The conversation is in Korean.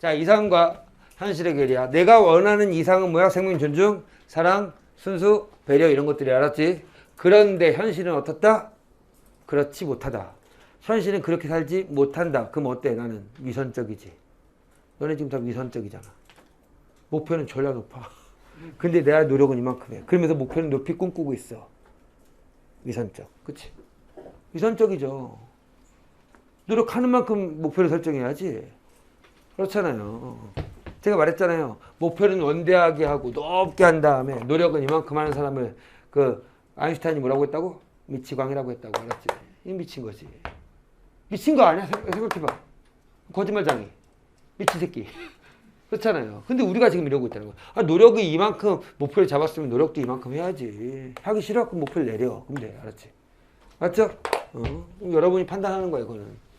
자, 이상과 현실의 괴리야. 내가 원하는 이상은 뭐야? 생명 존중, 사랑, 순수, 배려 이런 것들이 알았지? 그런데 현실은 어떻다? 그렇지 못하다. 현실은 그렇게 살지 못한다. 그럼 어때? 나는 위선적이지. 너네 지금 다 위선적이잖아. 목표는 졸라 높아. 근데 내가 노력은 이만큼 해. 그러면서 목표는 높이 꿈꾸고 있어. 위선적. 그치? 위선적이죠. 노력하는 만큼 목표를 설정해야지. 그렇잖아요. 제가 말했잖아요. 목표는 원대하게 하고 높게 한 다음에 노력은 이만큼 하는 사람을 그 아인슈타인이 뭐라고 했다고? 미치광이라고 했다고 알았지? 이 미친 거지. 미친 거 아니야? 생각- 생각해봐. 거짓말장이. 미친 새끼. 그렇잖아요. 근데 우리가 지금 이러고 있다는 거야. 아, 노력이 이만큼 목표를 잡았으면 노력도 이만큼 해야지. 하기 싫어? 그럼 목표를 내려. 그럼 돼. 알았지? 맞죠? 어? 여러분이 판단하는 거예요, 그거는.